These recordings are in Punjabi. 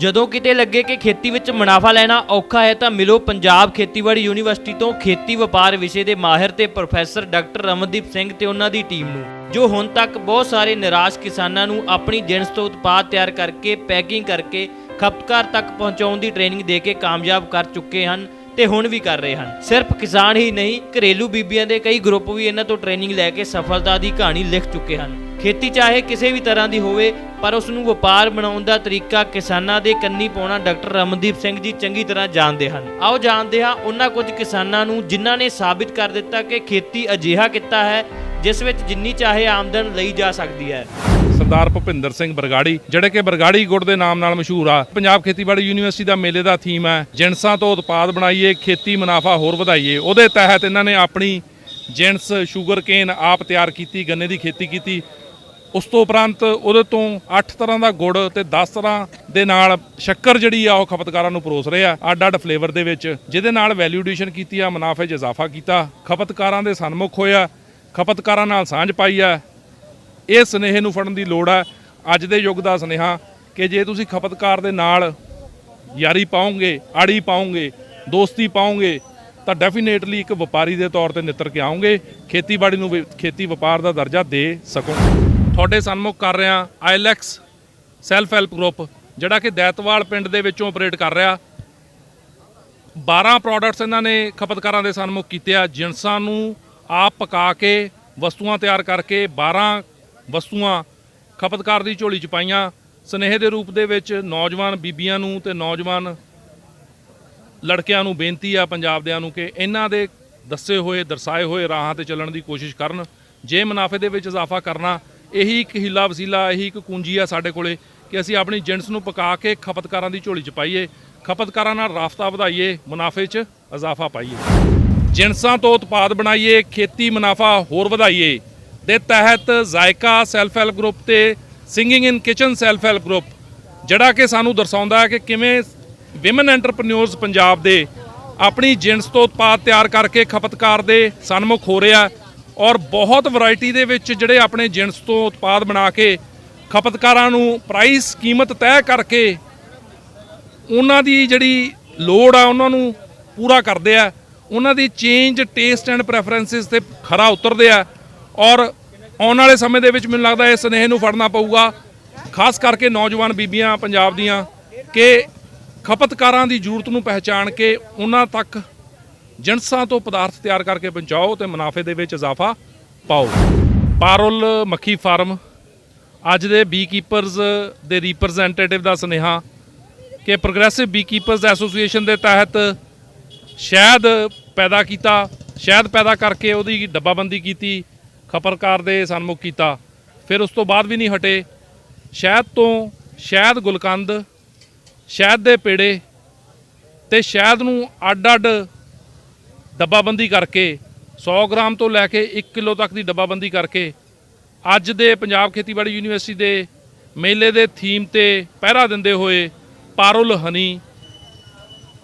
ਜਦੋਂ ਕਿਤੇ ਲੱਗੇ ਕਿ ਖੇਤੀ ਵਿੱਚ ਮੁਨਾਫਾ ਲੈਣਾ ਔਖਾ ਹੈ ਤਾਂ ਮਿਲੋ ਪੰਜਾਬ ਖੇਤੀਬਾੜੀ ਯੂਨੀਵਰਸਿਟੀ ਤੋਂ ਖੇਤੀ ਵਪਾਰ ਵਿਸ਼ੇ ਦੇ ਮਾਹਿਰ ਤੇ ਪ੍ਰੋਫੈਸਰ ਡਾਕਟਰ ਰਮਨਦੀਪ ਸਿੰਘ ਤੇ ਉਹਨਾਂ ਦੀ ਟੀਮ ਨੂੰ, ਜੋ ਹੁਣ ਤੱਕ ਬਹੁਤ ਸਾਰੇ ਨਿਰਾਸ਼ ਕਿਸਾਨਾਂ ਨੂੰ ਆਪਣੀ ਜਿਣਸ ਤੋਂ ਉਤਪਾਦ ਤਿਆਰ ਕਰਕੇ, ਪੈਕਿੰਗ ਕਰਕੇ ਖਪਤਕਾਰ ਤੱਕ ਪਹੁੰਚਾਉਣ ਦੀ ਟ੍ਰੇਨਿੰਗ ਦੇ ਕੇ ਕਾਮਯਾਬ ਕਰ ਚੁੱਕੇ ਹਨ ਤੇ ਹੁਣ ਵੀ ਕਰ ਰਹੇ ਹਨ। ਸਿਰਫ ਕਿਸਾਨ ਹੀ ਨਹੀਂ, ਘਰੇਲੂ ਬੀਬੀਆਂ ਦੇ ਕਈ ਗਰੁੱਪ ਵੀ ਇਹਨਾਂ ਤੋਂ ਟ੍ਰੇਨਿੰਗ ਲੈ ਕੇ ਸਫਲਤਾ ਦੀ ਕਹਾਣੀ ਲਿਖ ਚੁੱਕੇ ਹਨ। ਖੇਤੀ ਚਾਹੇ ਕਿਸੇ ਵੀ ਤਰ੍ਹਾਂ ਦੀ ਹੋਵੇ, ਪਰ ਉਸ ਨੂੰ ਵਪਾਰ ਬਣਾਉਣ ਦਾ ਤਰੀਕਾ ਕਿਸਾਨਾਂ ਦੇ ਕੰਨੀ ਪਾਉਣਾ ਡਾਕਟਰ ਰਮਨਦੀਪ ਸਿੰਘ ਜੀ ਚੰਗੀ ਤਰ੍ਹਾਂ ਜਾਣਦੇ ਹਨ। ਆਓ ਜਾਣਦੇ ਹਾਂ ਉਹਨਾਂ ਕੁਝ ਕਿਸਾਨਾਂ ਨੂੰ ਜਿਨ੍ਹਾਂ ਨੇ ਸਾਬਿਤ ਕਰ ਦਿੱਤਾ ਕਿ ਖੇਤੀ ਅਜਿਹਾ ਕਿੱਤਾ ਹੈ, ਜਿਸ ਵਿੱਚ ਜਿੰਨੀ ਚਾਹੇ ਆਮਦਨ ਲਈ ਜਾ ਸਕਦੀ ਹੈ। ਸਰਦਾਰ ਭੁਪਿੰਦਰ ਸਿੰਘ ਬਰਗਾੜੀ, ਜਿਹੜੇ ਕਿ ਬਰਗਾੜੀ ਗੁੜ ਦੇ ਨਾਮ ਨਾਲ ਮਸ਼ਹੂਰ ਆ, ਪੰਜਾਬ ਖੇਤੀਬਾੜੀ ਯੂਨੀਵਰਸਿਟੀ ਦਾ ਮੇਲੇ ਦਾ ਥੀਮ ਹੈ, ਜਿਣਸਾਂ ਤੋਂ ਉਤਪਾਦ ਬਣਾਈਏ, ਖੇਤੀ ਮੁਨਾਫਾ ਹੋਰ ਵਧਾਈਏ। ਉਹਦੇ ਤਹਿਤ ਇਹਨਾਂ ਨੇ ਆਪਣੀ ਜਿਣਸ, ਸ਼ੂਗਰ ਕੇਨ ਆਪ ਤਿਆਰ ਕੀਤੀ, ਗੰਨੇ ਦੀ ਖੇਤੀ ਕੀਤੀ। ਉਸ ਤੋਂ ਉਪਰੰਤ ਉਹਦੇ ਤੋਂ 8 ਤਰ੍ਹਾਂ ਦਾ ਗੁੜ ਤੇ 10 ਤਰ੍ਹਾਂ ਦੇ ਨਾਲ ਸ਼ੱਕਰ ਜਿਹੜੀ ਆ ਉਹ ਖਪਤਕਾਰਾਂ ਨੂੰ ਪਰੋਸ ਰਹੇ ਆ, ਅੱਡ ਅੱਡ ਫਲੇਵਰ ਦੇ ਵਿੱਚ, ਜਿਹਦੇ ਨਾਲ ਵੈਲਿਊ ਐਡੀਸ਼ਨ ਕੀਤੀ ਆ, ਮੁਨਾਫੇ 'ਚ ਇਜ਼ਾਫਾ ਕੀਤਾ, ਖਪਤਕਾਰਾਂ ਦੇ ਸਨਮੁਖ ਹੋਇਆ ਖਪਤਕਾਰਾਂ ਨਾਲ ਸਾਂਝ ਪਾਈ ਆ। ਇਹ ਸਨੇਹ ਨੂੰ ਫੜਨ ਦੀ ਲੋੜ ਹੈ ਅੱਜ ਦੇ ਯੁੱਗ ਦਾ ਸਨੇਹਾ ਕਿ ਜੇ ਤੁਸੀਂ ਖਪਤਕਾਰ ਦੇ ਨਾਲ ਯਾਰੀ ਪਾਓਗੇ, ਆੜੀ ਪਾਓਗੇ, ਦੋਸਤੀ ਪਾਓਗੇ, ਤਾਂ ਡੈਫੀਨੇਟਲੀ ਇੱਕ ਵਪਾਰੀ ਦੇ ਤੌਰ ਤੇ ਨਿੱਤਰ ਕੇ ਆਉਂਗੇ ਖੇਤੀਬਾੜੀ ਨੂੰ ਵੀ- ਖੇਤੀ ਵਪਾਰ ਦਾ ਦਰਜਾ ਦੇ ਸਕੋ ਤੁਹਾਡੇ ਸਨਮੁਖ ਕਰ ਰਿਹਾ ਆਈਲੈਕਸ ਸੈਲਫ ਹੈਲਪ ਗਰੁੱਪ, ਜਿਹੜਾ ਕਿ ਦੈਤਵਾਲ ਪਿੰਡ ਦੇ ਵਿੱਚੋਂ ਆਪਰੇਟ ਕਰ ਰਿਹਾ। 12 ਪ੍ਰੋਡਕਟਸ ਇਹਨਾਂ ਨੇ ਖਪਤਕਾਰਾਂ ਦੇ ਸਨਮੁਖ ਕੀਤੇ ਆ, ਜਿਨਸਾਂ ਨੂੰ ਆਪ ਪਕਾ ਕੇ, ਵਸਤੂਆਂ ਤਿਆਰ ਕਰਕੇ 12 ਵਸਤੂਆਂ ਖਪਤਕਾਰ ਦੀ ਝੋਲੀ ਚ ਪਾਈਆਂ। ਸਨੇਹ ਦੇ ਰੂਪ ਦੇ ਵਿੱਚ ਨੌਜਵਾਨ ਬੀਬੀਆਂ ਨੂੰ ਤੇ ਨੌਜਵਾਨ ਲੜਕਿਆਂ ਨੂੰ ਬੇਨਤੀ ਆ ਪੰਜਾਬ ਦਿਆਂ ਨੂੰ ਕਿ ਇਹਨਾਂ ਦੇ ਦੱਸੇ ਹੋਏ, ਦਰਸਾਏ ਹੋਏ ਰਾਹਾਂ ਤੇ ਚੱਲਣ ਦੀ ਕੋਸ਼ਿਸ਼ ਕਰਨ। ਜੇ ਮੁਨਾਫੇ ਦੇ ਵਿੱਚ ਇਜ਼ਾਫਾ ਕਰਨਾ ਇਹੀ ਇੱਕ ਹੀਲਾ ਵਸੀਲਾ, ਇਹੀ ਇੱਕ ਕੁੰਜੀ ਆ ਸਾਡੇ ਕੋਲੇ ਕਿ ਅਸੀਂ ਆਪਣੀ ਜਿਣਸ ਨੂੰ ਪਕਾ ਕੇ ਖਪਤਕਾਰਾਂ ਦੀ ਝੋਲੀ 'ਚ ਪਾਈਏ, ਖਪਤਕਾਰਾਂ ਨਾਲ ਰਾਫਤਾ ਵਧਾਈਏ, ਮੁਨਾਫੇ 'ਚ ਇਜ਼ਾਫਾ ਪਾਈਏ। ਜਿਣਸਾਂ ਤੋਂ ਉਤਪਾਦ ਬਣਾਈਏ, ਖੇਤੀ ਮੁਨਾਫਾ ਹੋਰ ਵਧਾਈਏ। ਦੇ ਤਹਿਤ ਜ਼ਾਇਕਾ ਸੈਲਫ ਹੈਲਪ ਗਰੁੱਪ ਤੇ singing in kitchen self help group ਜਿਹੜਾ ਕਿ ਸਾਨੂੰ ਦਰਸਾਉਂਦਾ ਹੈ ਕਿ ਕਿਵੇਂ ਵਿਮਨ ਐਂਟਰਪ੍ਰੀਨਿਓਰਸ ਪੰਜਾਬ ਦੇ ਆਪਣੀ ਜਿਣਸ ਤੋਂ ਉਤਪਾਦ ਤਿਆਰ ਕਰਕੇ ਖਪਤਕਾਰ ਦੇ ਸਨਮੁਖ ਹੋ ਰਿਹਾ ਔਰ ਬਹੁਤ ਵੈਰਾਈਟੀ ਦੇ ਵਿੱਚ ਜਿਹੜੇ ਆਪਣੇ ਜਿਣਸ ਤੋਂ ਉਤਪਾਦ ਬਣਾ ਕੇ ਖਪਤਕਾਰਾਂ ਨੂੰ ਪ੍ਰਾਈਸ ਕੀਮਤ ਤੈਅ ਕਰਕੇ ਉਹਨਾਂ ਦੀ ਜਿਹੜੀ ਲੋੜ ਆ ਉਹਨਾਂ ਨੂੰ ਪੂਰਾ ਕਰਦੇ ਆ, ਉਹਨਾਂ ਦੀ ਚੇਂਜ ਟੇਸਟ ਐਂਡ ਪ੍ਰੈਫਰੈਂਸਸ ਤੇ ਖਰਾ ਉਤਰਦੇ ਆ ਔਰ ਆਉਣ ਵਾਲੇ ਸਮੇਂ ਦੇ ਵਿੱਚ ਮੈਨੂੰ ਲੱਗਦਾ ਇਸ ਸਨੇਹ ਨੂੰ ਫੜਨਾ ਪਊਗਾ, ਖਾਸ ਕਰਕੇ ਨੌਜਵਾਨ ਬੀਬੀਆਂ ਪੰਜਾਬ ਦੀਆਂ ਕਿ ਖਪਤਕਾਰਾਂ ਦੀ ਜ਼ਰੂਰਤ ਨੂੰ ਪਹਿਚਾਣ ਕੇ ਉਹਨਾਂ ਤੱਕ ਜਿਣਸਾਂ ਤੋਂ ਪਦਾਰਥ ਤਿਆਰ ਕਰਕੇ ਪਹੁੰਚਾਓ ਤੇ ਮੁਨਾਫੇ ਦੇ ਵਿੱਚ ਇਜ਼ਾਫਾ ਪਾਓ। ਪਾਰੁਲ ਮੱਖੀ ਫਾਰਮ, ਅੱਜ ਦੇ ਬੀ ਕੀਪਰਸ ਦੇ ਰਿਪਰੈਜ਼ੈਂਟੇਟਿਵ ਦਾ ਸੁਨੇਹਾ ਕਿ ਪ੍ਰੋਗਰੈਸਿਵ ਬੀ ਕੀਪਰਸ ਐਸੋਸੀਏਸ਼ਨ ਦੇ ਤਹਿਤ ਸ਼ਹਿਦ ਪੈਦਾ ਕੀਤਾ, ਸ਼ਹਿਦ ਪੈਦਾ ਕਰਕੇ ਉਹਦੀ ਡੱਬਾਬੰਦੀ ਕੀਤੀ ਖਪਰਕਾਰ ਦੇ ਸਨਮੁਖ ਕੀਤਾ। ਫਿਰ ਉਸ ਤੋਂ ਬਾਅਦ ਵੀ ਨਹੀਂ ਹਟੇ। ਸ਼ਹਿਦ ਤੋਂ ਸ਼ਹਿਦ ਗੁਲਕੰਦ, ਸ਼ਹਿਦ ਦੇ ਪੇੜੇ ਤੇ ਸ਼ਹਿਦ ਨੂੰ ਅੱਡ-ਅੱਡ ਡੱਬਾਬੰਦੀ ਕਰਕੇ 100 ਗ੍ਰਾਮ ਤੋਂ ਲੈ ਕੇ 1 ਕਿਲੋ ਤੱਕ ਦੀ ਡੱਬਾਬੰਦੀ ਕਰਕੇ, ਅੱਜ ਦੇ ਪੰਜਾਬ ਖੇਤੀਬਾੜੀ ਯੂਨੀਵਰਸਿਟੀ ਦੇ ਮੇਲੇ ਦੇ ਥੀਮ ਤੇ ਪਹਿਰਾ ਦਿੰਦੇ ਹੋਏ ਪਾਰੁਲ ਹਨੀ,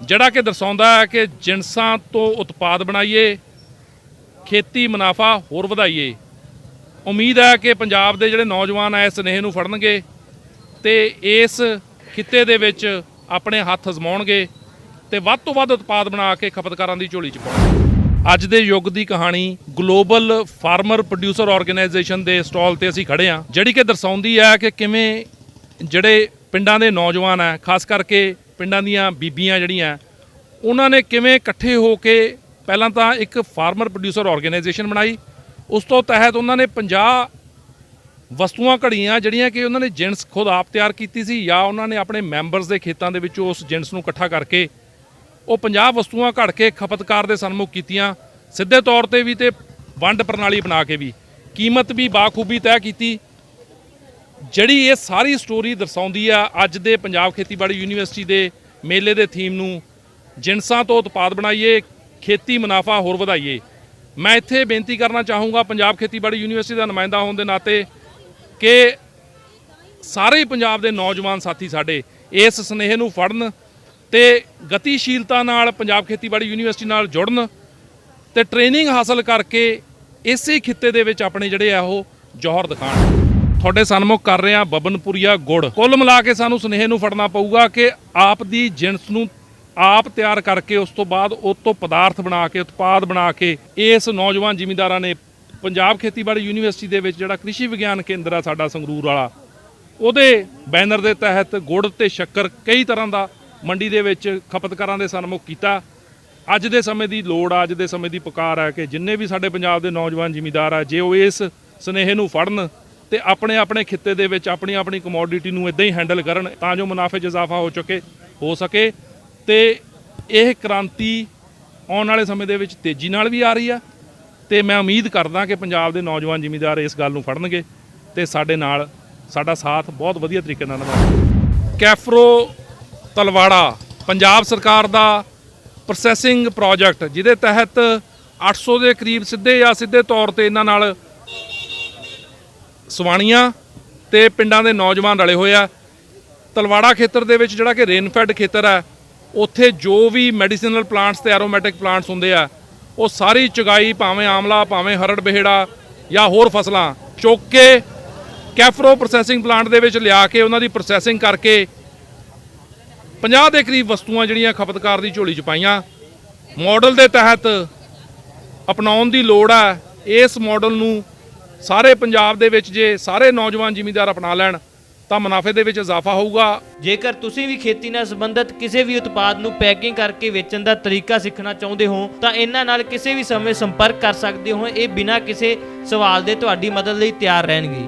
ਜਿਹੜਾ ਕਿ ਦਰਸਾਉਂਦਾ ਹੈ ਕਿ ਜਿਣਸਾਂ ਤੋਂ ਉਤਪਾਦ ਬਣਾਈਏ, ਖੇਤੀ ਮੁਨਾਫਾ ਹੋਰ ਵਧਾਈਏ। ਉਮੀਦ ਹੈ ਕਿ ਪੰਜਾਬ ਦੇ ਜਿਹੜੇ ਨੌਜਵਾਨ ਆ ਇਸ ਸਨੇਹ ਨੂੰ ਫੜਨਗੇ ਤੇ ਇਸ ਖਿੱਤੇ ਦੇ ਵਿੱਚ ਆਪਣੇ ਹੱਥ ਅਜ਼ਮਾਉਣਗੇ। ਤੇ ਵੱਧ ਤੋਂ ਵੱਧ ਉਤਪਾਦ ਬਣਾ ਕੇ ਖਪਤਕਾਰਾਂ ਦੀ ਝੋਲੀ 'ਚ ਪਾਉਣਗੇ ਅੱਜ ਦੇ ਯੁੱਗ ਦੀ ਕਹਾਣੀ ਗਲੋਬਲ ਫਾਰਮਰ ਪ੍ਰੋਡਿਊਸਰ ਆਰਗੇਨਾਈਜੇਸ਼ਨ ਦੇ ਸਟਾਲ ਤੇ ਅਸੀਂ ਖੜੇ ਆ ਜਿਹੜੀ ਕਿ ਦਰਸਾਉਂਦੀ ਹੈ ਕਿ ਕਿਵੇਂ ਜਿਹੜੇ ਪਿੰਡਾਂ ਦੇ ਨੌਜਵਾਨ ਆ ਖਾਸ ਕਰਕੇ ਪਿੰਡਾਂ ਦੀਆਂ ਬੀਬੀਆਂ ਜਿਹੜੀਆਂ, ਉਹਨਾਂ ਨੇ ਕਿਵੇਂ ਇਕੱਠੇ ਹੋ ਕੇ ਪਹਿਲਾਂ ਤਾਂ ਇੱਕ ਫਾਰਮਰ ਪ੍ਰੋਡਿਊਸਰ ਆਰਗੇਨਾਈਜੇਸ਼ਨ ਬਣਾਈ, ਉਸ ਤੋਂ ਤਹਿਤ ਉਹਨਾਂ ਨੇ 50 ਵਸਤੂਆਂ ਘੜੀਆਂ ਜਿਹੜੀਆਂ ਕਿ ਉਹਨਾਂ ਨੇ ਜਿੰਸ ਖੁਦ ਆਪ ਤਿਆਰ ਕੀਤੀ ਸੀ ਜਾਂ ਉਹਨਾਂ ਨੇ ਆਪਣੇ ਮੈਂਬਰਸ ਦੇ ਖੇਤਾਂ ਦੇ ਵਿੱਚੋਂ ਉਸ ਜਿੰਸ ਨੂੰ ਇਕੱਠਾ ਕਰਕੇ ਉਹ 50 ਵਸਤੂਆਂ ਘੜ ਕੇ ਖਪਤਕਾਰ ਦੇ ਸਨਮੁਖ ਕੀਤੀਆਂ। ਸਿੱਧੇ ਤੌਰ ਤੇ ਵੀ ਤੇ ਵੰਡ ਪ੍ਰਣਾਲੀ ਬਣਾ ਕੇ ਵੀ। ਕੀਮਤ ਵੀ ਬਾਖੂਬੀ ਤੈਅ ਕੀਤੀ। ਜਿਹੜੀ ਇਹ ਸਾਰੀ ਸਟੋਰੀ ਦਰਸਾਉਂਦੀ ਆ, ਅੱਜ ਦੇ ਪੰਜਾਬ ਖੇਤੀਬਾੜੀ ਯੂਨੀਵਰਸਿਟੀ ਦੇ ਮੇਲੇ ਦੇ ਥੀਮ ਨੂੰ, ਜਿਣਸਾਂ ਤੋਂ ਉਤਪਾਦ ਬਣਾਈਏ, ਖੇਤੀ ਮੁਨਾਫਾ ਹੋਰ ਵਧਾਈਏ। ਮੈਂ ਇੱਥੇ ਬੇਨਤੀ ਕਰਨਾ ਚਾਹੂੰਗਾ ਪੰਜਾਬ ਖੇਤੀਬਾੜੀ ਯੂਨੀਵਰਸਿਟੀ ਦਾ ਨੁਮਾਇੰਦਾ ਹੋਣ ਦੇ ਨਾਤੇ ਕਿ ਸਾਰੇ ਪੰਜਾਬ ਦੇ ਨੌਜਵਾਨ ਸਾਥੀ ਸਾਡੇ, ਇਸ ਸਨੇਹ ਨੂੰ ਫੜਨ ਤੇ ਗਤੀਸ਼ੀਲਤਾ ਨਾਲ ਪੰਜਾਬ ਖੇਤੀਬਾੜੀ ਯੂਨੀਵਰਸਿਟੀ ਨਾਲ ਜੁੜਨ ਤੇ ਟ੍ਰੇਨਿੰਗ ਹਾਸਲ ਕਰਕੇ ਇਸੇ ਖਿੱਤੇ ਦੇ ਵਿੱਚ ਆਪਣੇ ਜਿਹੜੇ ਆ ਉਹ ਜ਼ੋਹਰ ਦਿਖਾਣ। ਤੁਹਾਡੇ ਸਨਮੁਖ ਕਰ ਰਹੇ ਹਾਂ ਬਬਨਪੁਰੀਆ ਗੁੜ। ਕੁੱਲ ਮਿਲਾ ਕੇ ਸਾਨੂੰ ਸੁਨੇਹੇ ਨੂੰ ਫੜਨਾ ਪਊਗਾ ਕਿ ਆਪ ਦੀ ਜਿਣਸ ਨੂੰ ਆਪ ਤਿਆਰ ਕਰਕੇ ਉਸ ਤੋਂ ਬਾਅਦ ਉਹ ਤੋਂ ਪਦਾਰਥ ਬਣਾ ਕੇ, ਉਤਪਾਦ ਬਣਾ ਕੇ ਇਸ ਨੌਜਵਾਨ ਜ਼ਿਮੀਂਦਾਰਾਂ ਨੇ ਪੰਜਾਬ ਖੇਤੀਬਾੜੀ ਯੂਨੀਵਰਸਿਟੀ ਦੇ ਵਿੱਚ ਜਿਹੜਾ ਕ੍ਰਿਸ਼ੀ ਵਿਗਿਆਨ ਕੇਂਦਰ ਆ ਸਾਡਾ ਸੰਗਰੂਰ ਵਾਲਾ, ਉਹਦੇ ਬੈਨਰ ਦੇ ਤਹਿਤ ਗੁੜ ਤੇ ਸ਼ੱਕਰ ਕਈ ਤਰ੍ਹਾਂ ਦਾ ਮੰਡੀ ਦੇ ਵਿੱਚ ਖਪਤਕਾਰਾਂ ਦੇ ਸਨਮੁਖ ਕੀਤਾ। ਅੱਜ ਦੇ ਸਮੇਂ ਦੀ ਲੋੜ ਆ, ਅੱਜ ਦੇ ਸਮੇਂ ਦੀ ਪੁਕਾਰ ਹੈ ਕਿ ਜਿੰਨੇ ਵੀ ਸਾਡੇ ਪੰਜਾਬ ਦੇ ਨੌਜਵਾਨ ਜ਼ਿਮੀਦਾਰ ਆ, ਜੇ ਉਹ ਇਸ ਸਨੇਹੇ ਨੂੰ ਫੜਨ ਤੇ ਆਪਣੇ ਆਪਣੇ ਖਿੱਤੇ ਦੇ ਵਿੱਚ ਆਪਣੀ ਆਪਣੀ ਕਮੋਡਿਟੀ ਨੂੰ ਇਦਾਂ ਹੀ ਹੈਂਡਲ ਕਰਨ ਤਾਂ ਜੋ ਮੁਨਾਫੇ 'ਚ ਇਜ਼ਾਫਾ ਹੋ ਚੁੱਕੇ, ਹੋ ਸਕੇ। ਤੇ ਇਹ ਕ੍ਰਾਂਤੀ ਆਉਣ ਵਾਲੇ ਸਮੇਂ ਦੇ ਵਿੱਚ ਤੇਜ਼ੀ ਨਾਲ ਵੀ ਆ ਰਹੀ ਆ ਤੇ ਮੈਂ ਉਮੀਦ ਕਰਦਾ ਕਿ ਪੰਜਾਬ ਦੇ ਨੌਜਵਾਨ ਜ਼ਿਮੀਦਾਰ ਇਸ ਗੱਲ ਨੂੰ ਫੜਨਗੇ ਤੇ ਸਾਡੇ ਨਾਲ ਸਾਡਾ ਸਾਥ ਬਹੁਤ ਵਧੀਆ ਤਰੀਕੇ ਨਾਲ ਨਿਭਾਉਣਗੇ। ਕੈਫਰੋ ਤਲਵਾੜਾ, ਪੰਜਾਬ ਸਰਕਾਰ ਦਾ ਪ੍ਰੋਸੈਸਿੰਗ ਪ੍ਰੋਜੈਕਟ ਜਿਹਦੇ ਤਹਿਤ 800 ਦੇ ਕਰੀਬ ਸਿੱਧੇ ਜਾਂ ਸਿੱਧੇ ਤੌਰ ਤੇ ਇਹਨਾਂ ਨਾਲ ਸਵਾਣੀਆਂ ਤੇ ਪਿੰਡਾਂ ਦੇ ਨੌਜਵਾਨ ਰਲੇ ਹੋਏ ਆ। ਤਲਵਾੜਾ ਖੇਤਰ ਦੇ ਵਿੱਚ ਜਿਹੜਾ ਕਿ ਰੇਨਫੈਡ ਖੇਤਰ ਹੈ, ਉੱਥੇ ਜੋ ਵੀ ਮੈਡੀਸਿਨਲ ਪਲਾਂਟਸ ਤੇ ਐਰੋਮੈਟਿਕ ਪਲਾਂਟਸ ਹੁੰਦੇ ਆ, ਉਹ ਸਾਰੀ ਚੁਗਾਈ ਭਾਵੇਂ ਆਮਲਾ, ਭਾਵੇਂ ਹਰੜ ਬਹਿੜਾ ਜਾਂ ਹੋਰ ਫਸਲਾਂ ਚੁੱਕ ਕੇ ਕੈਫਰੋ ਪ੍ਰੋਸੈਸਿੰਗ ਪਲਾਂਟ ਦੇ ਵਿੱਚ ਲਿਆ ਕੇ ਉਹਨਾਂ ਦੀ ਪ੍ਰੋਸੈਸਿੰਗ ਕਰਕੇ 50 ਦੇ ਕਰੀਬ ਵਸਤੂਆਂ ਜਿਹੜੀਆਂ ਖਪਤਕਾਰ ਦੀ ਝੋਲੀ 'ਚ ਪਾਈਆਂ। ਮਾਡਲ ਦੇ ਤਹਿਤ ਅਪਣਾਉਣ ਦੀ ਲੋੜ ਹੈ ਇਸ ਮਾਡਲ ਨੂੰ ਸਾਰੇ ਪੰਜਾਬ ਦੇ ਵਿੱਚ ਜੇ ਸਾਰੇ ਨੌਜਵਾਨ ਜ਼ਿਮੀਂਦਾਰ ਅਪਣਾ ਲੈਣ, ਤਾਂ ਮੁਨਾਫੇ ਦੇ ਵਿੱਚ ਇਜ਼ਾਫਾ ਹੋਊਗਾ। ਜੇਕਰ ਤੁਸੀਂ ਵੀ ਖੇਤੀ ਨਾਲ ਸੰਬੰਧਿਤ ਕਿਸੇ ਵੀ ਉਤਪਾਦ ਨੂੰ ਪੈਕਿੰਗ ਕਰਕੇ ਵੇਚਣ ਦਾ ਤਰੀਕਾ ਸਿੱਖਣਾ ਚਾਹੁੰਦੇ ਹੋ, ਤਾਂ ਇਹਨਾਂ ਨਾਲ ਕਿਸੇ ਵੀ ਸਮੇਂ ਸੰਪਰਕ ਕਰ ਸਕਦੇ ਹੋ। ਇਹ ਬਿਨਾਂ ਕਿਸੇ ਸਵਾਲ ਦੇ ਤੁਹਾਡੀ ਮਦਦ ਲਈ ਤਿਆਰ ਰਹਿਣਗੇ।